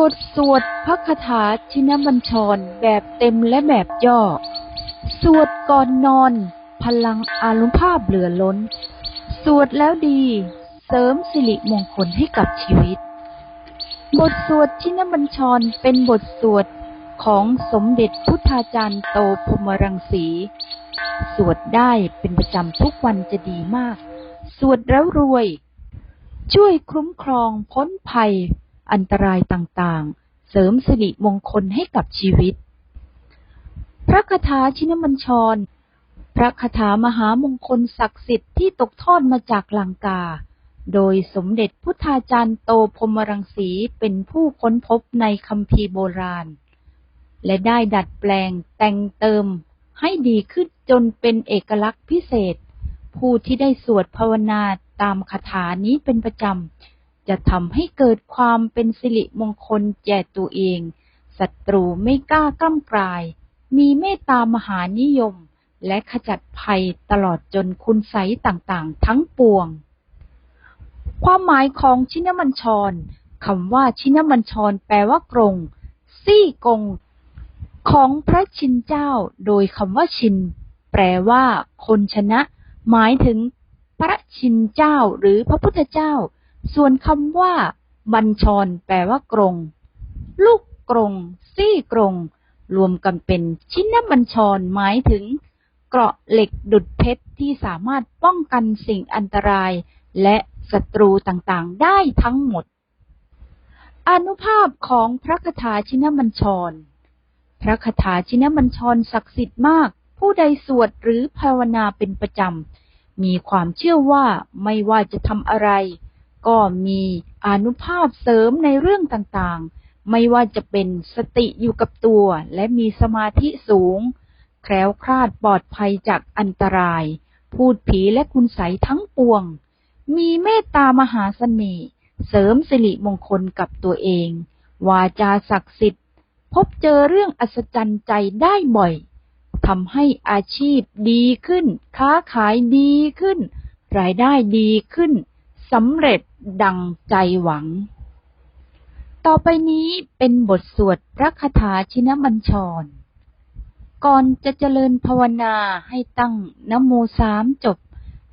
บทสวดพระคาถาชินบัญชรแบบเต็มและแบบย่อ สวดก่อนนอน พลังอานุภาพเหลือล้น สวดแล้วดี เสริมสิริมงคลให้กับชีวิต บทสวดชินบัญชรเป็นบทสวดของสมเด็จพุทธาจารย์โตพมรังสี สวดได้เป็นประจำทุกวันจะดีมาก สวดแล้วรวย ช่วยคุ้มครองพ้นภัย อันตรายต่างๆ เสริมสิริมงคลให้กับชีวิต พระคาถาชินบัญชร พระคาถามหามงคลศักดิ์สิทธิ์ที่ตกทอดมาจากลังกา โดยสมเด็จพุทธาจารย์โตพรมรังสีเป็นผู้ค้นพบในคัมภีร์โบราณ และได้ดัดแปลงแต่งเติมให้ดีขึ้นจนเป็นเอกลักษณ์พิเศษ ผู้ที่ได้สวดภาวนาตามคาถานี้เป็นประจำ จะทำให้เกิดความเป็นสิริมงคลแก่ตัวเอง ศัตรูไม่กล้ากล้ำกลาย มีเมตตามหานิยม และขจัดภัยตลอดจนคุณไสยต่างๆ ทั้งปวง ความหมายของชินมัญชรคำว่าชินมัญชรแปลว่ากรง ซี่กง ของพระชินเจ้า โดยคำว่าชิน แปลว่า คนชนะ หมายถึงพระชินเจ้าหรือพระพุทธเจ้า ส่วนคำว่า บัญชร แปลว่ากรง ลูกกรง ซี่กรง รวมกันเป็นชิ้นบัญชร หมายถึง เกราะเหล็กดุดเพชรที่สามารถป้องกันสิ่งอันตราย และศัตรูต่างๆ ได้ทั้งหมด อนุภาพของพระคาถาชินบัญชร พระคาถาชินบัญชรศักดิ์สิทธิ์มาก ผู้ใดสวดหรือภาวนาเป็นประจำมีความเชื่อว่าไม่ว่าจะทำอะไร ก็มีอนุภาพเสริมในเรื่องต่างๆ ไม่ว่าจะเป็นสติอยู่กับตัวและมีสมาธิสูง แคล้วคลาดปลอดภัยจากอันตราย พูดผีและคุณใสยทั้งปวง มีเมตตามหาเสน่ห์เสริมสิริมงคลกับตัวเอง วาจาศักดิ์สิทธิ์ พบเจอเรื่องอัศจรรย์ใจได้บ่อยทำให้อาชีพดีขึ้น ค้าขายดีขึ้น รายได้ดีขึ้น สำเร็จดังใจหวัง ต่อไปนี้เป็นบทสวดพระคาถาชินบัญชร ก่อนจะเจริญภาวนาให้ตั้งนโมสามจบ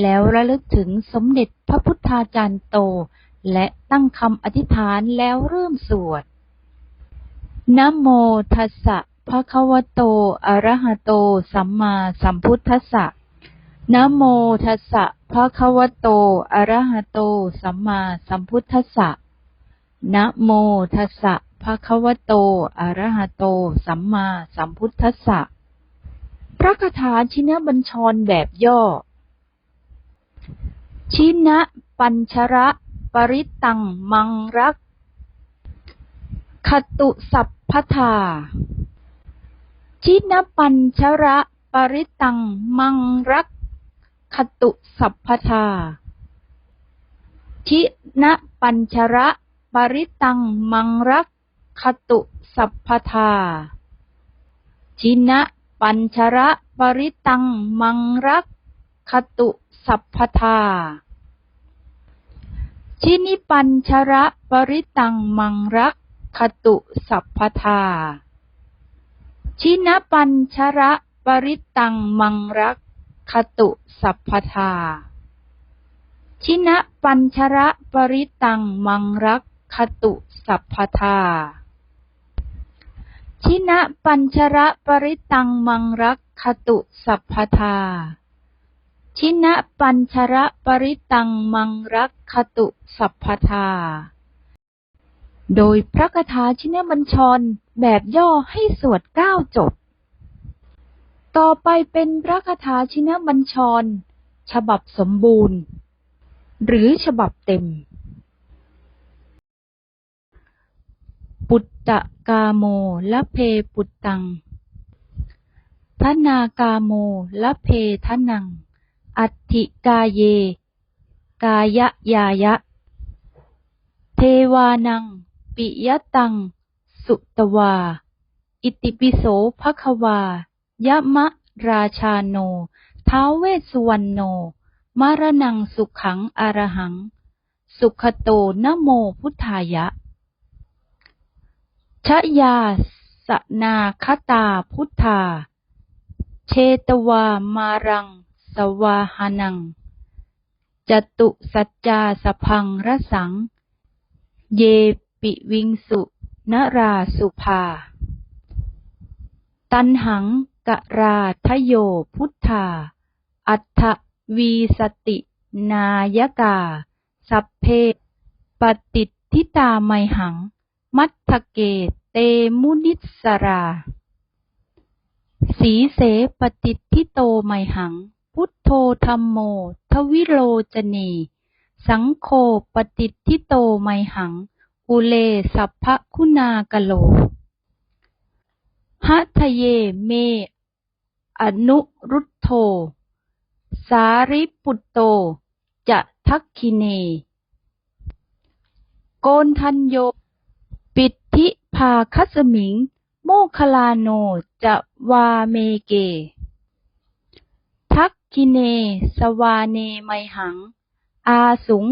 แล้วระลึกถึงสมเด็จพระพุทธาจารย์โต และตั้งคำอธิษฐานแล้วเริ่มสวดนโมทัสสะภะคะวะโต อะระหะโต สัมมาสัมพุทธัสสะ นะโมทัสสะภะคะวะโต อะระหะโต สัมมาสัมพุทธัสสะนะโมทัสสะภะคะวะโต อะระหะโต สัมมาสัมพุทธัสสะ พระคาถาชินบัญชรแบบย่อ ชินะปัญชระ ปริตัง มังรักคตุสัพพทา ชินปัญชระ ปริตัง มังรัก คตุสัพพทาชินะปัญชระปริตังมังรักคตุสัพพทาชินะปัญชระปริตังมังรักคตุสัพพทา ชินิปัญชระปริตังมังรักคตุสัพพทา ชินะปัญชระปริตังมังรัก คตุสัพพทา ชินะปัญชระปริตังมังรักคตุสัพพทา ชินะปัญชระปริตังมังรักคตุสัพพทา ชินะปัญชระปริตังมังรักคตุสัพพทา โดยพระคาถาชินบัญชรแบบย่อให้สวดเก้าจบ ต่อไปเป็นพระคาถาชินบัญชร ฉบับสมบูรณ์ หรือฉบับเต็ม ปุตตะกาโมละเพปุตตังทนากาโมละเพทนัง อัติกาเย กายะยายะ เทวานัง ปิยตัง สุตวา อิติปิโสภควา ยะมะราชาโน ท้าวเวสุวรรณโน มารนังสุขังอรหัง สุขโตนโมพุทธายะ ชยาสนาคตาพุทธา เชตวามารัง สวาหานัง จตุสัจจาสพังรสัง เยปิวิงสุนราสุภา ตันหัง ราทโยพุทธา อัฏฐวีสติ นายกา สัพเพปฏิทิตาไมหัง มัทธเกเตมุนิสรา สีเสปฏิทิโตไมหัง พุทโธธรรมโม ทวิโลจเนสังโฆปฏิทิโตไมหัง อุเลสัพพคุณากโลหัทะเยเม อนุรุตโธ สาริปุตโต จะทักคิเน โกนทันโย ปิทิภาคัสมิง โมคลาโนจะวาเมเก ทักคิเน สวาเนไมหัง อาสุง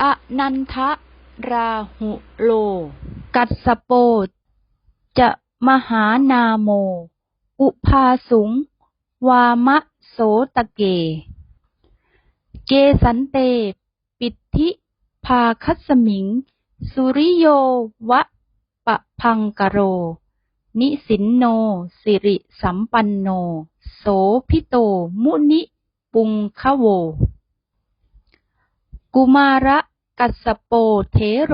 อนันทะ ราหุโล กัสสโป จะมหานาโมอุภาสุง วามะโสตะเกเกสันเต ปิทธิภาคัสมิง สุริโยวะปะพังกโร นิสินโน สิริสัมปันโน โสพิโต มุนิปุงคะโว กุมาระกัสโปเทโร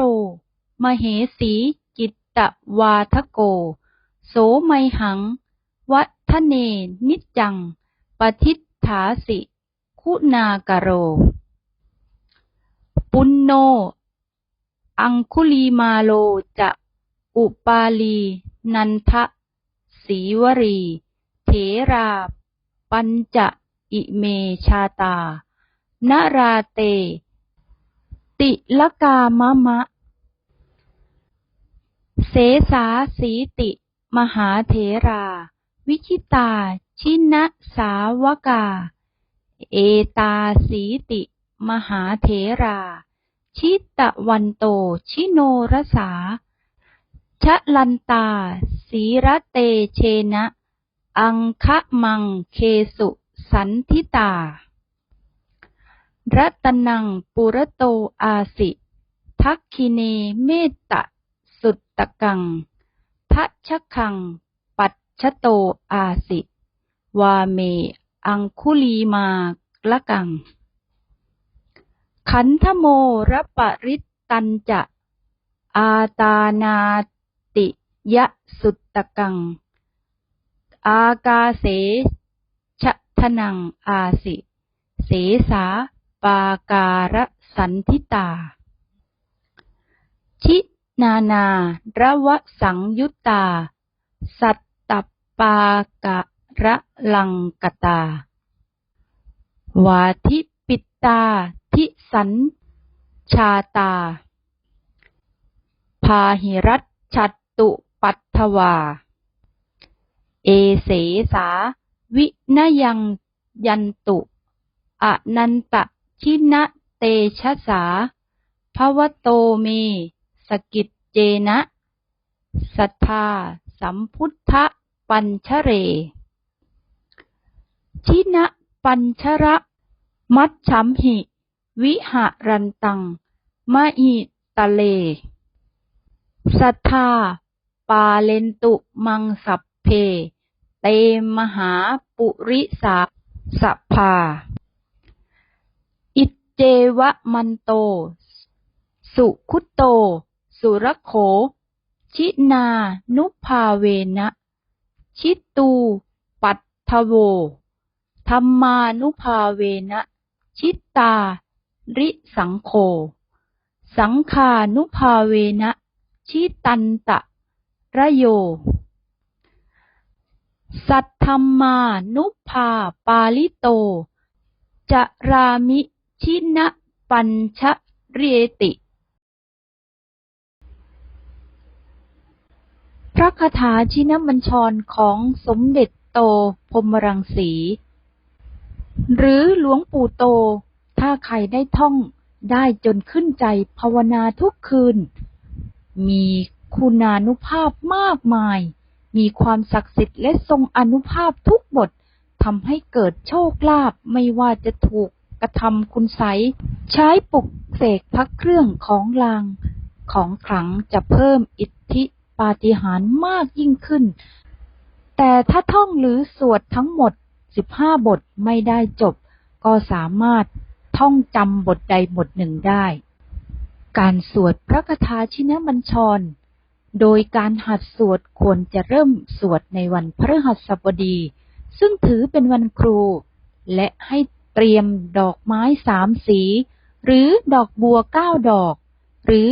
มเหสีจิตตวาทโก โสไมหังวั ฒเน นิจจัง ปทิฏฐาสิ คุณากโร ปุณโน อังคุลีมาโลจะอุปาลี นันทะสีวรี เถรา ปัญจะอิเมชาตา นราเต ติลกามะมะ เสสาสีติ มหาเถรา วิชิตา ชินะสาวกา เอตาสีติ มหาเถรา ชิตะวันโต ชิโนรสา ชะลันตา สีระเตเชนะ อังคะมังเคสุสันทิตา รัตนังปุระโตอาสิ ทักคิเนเมตตะสุตตะกังทัชคัง ปัจฉโตอาสิ วาเม อังคุลีมาละกัง ขันธโมรปริตตันจะ อาตานาติยะสุตตะกัง อากาเสชะทนังอาสิ เสสาปาการสันทิตา ชินานาระวะสังยุตตา สัต ปากะระลังกตา วาทิปิตาทิสันชาตา พาหิรัตชัตตุปัตถวา เอเสสาวินยังยันตุอนันตชินะเตชะสาภวโตเม สกิจเจนะ สัทธาสัมพุทธ ปัญชเร ชินะปัญชระ มัชชัมหิ วิหารันตังมะอิตะเล สัทธา ปาเลนตุมังสัพเพ เตมหาปุริสาสภาอิเจวะมันโต สุคุตโต สุรโข ชินานุภาเวนะ ชิตู ปัตถโว ธรรมานุภาเวนะชิตาริสังโฆสังคานุภาเวนะชิตันตะระโย สัทธรรมานุภาปาลิโต จะรามิชินะปัญชเรติ พระคาถาชินบัญชรของสมเด็จโตพรมรังสี หรือหลวงปู่โต ถ้าใครได้ท่องได้จนขึ้นใจภาวนาทุกคืน มีคุณานุภาพมากมาย มีความศักดิ์สิทธิ์และทรงอนุภาพทุกบททำให้เกิดโชคลาภไม่ว่าจะถูกกระทำคุณไสใช้ปลุกเสกพระเครื่องของลางของขลังจะเพิ่มอิทธิ ปาฏิหาริย์มากยิ่งขึ้น แต่ถ้าท่องหรือสวดทั้งหมด 15 บทไม่ได้จบ ก็สามารถท่องจำบทใดบทหนึ่งได้ การสวดพระคาถาชินบัญชร โดยการหัดสวดควรจะเริ่มสวดในวันพฤหัสบดี ซึ่งถือเป็นวันครู และให้เตรียมดอกไม้สามสี หรือดอกบัวเก้าดอก หรือ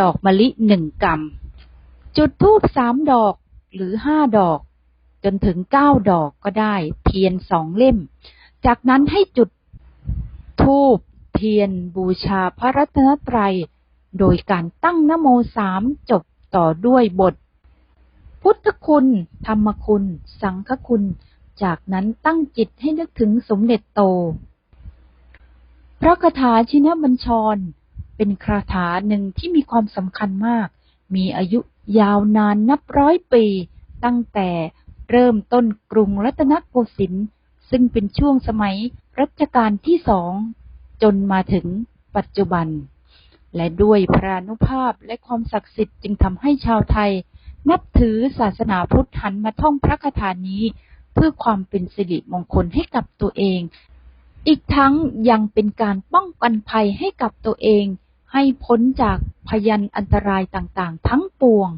ดอกมะลิหนึ่งกำ จุดธูปสามดอกหรือห้าดอก จนถึงเก้าดอกก็ได้ เทียนสองเล่ม จากนั้นให้จุดธูปเทียนบูชาพระรัตนตรัย โดยการตั้งนโมสามจบต่อด้วยบท พุทธคุณ ธรรมคุณ สังฆคุณ จากนั้นตั้งจิตให้นึกถึงสมเด็จโต พระคาถาชินบัญชร เป็นคาถาหนึ่งที่มีความสำคัญมาก มีอายุ ยาวนานนับร้อยปี ตั้งแต่เริ่มต้นกรุงรัตนโกสินทร์ซึ่งเป็นช่วงสมัยรัชกาลที่สองจนมาถึงปัจจุบัน และด้วยพระนุภาพและความศักดิ์สิทธิ์จึงทำให้ชาวไทย นับถือศาสนาพุทธหันมาท่องพระคาถานี้ เพื่อความเป็นสิริมงคลให้กับตัวเอง อีกทั้งยังเป็นการป้องกันภัยให้กับตัวเอง ให้พ้นจากพยันอันตรายต่างๆ ทั้งปวง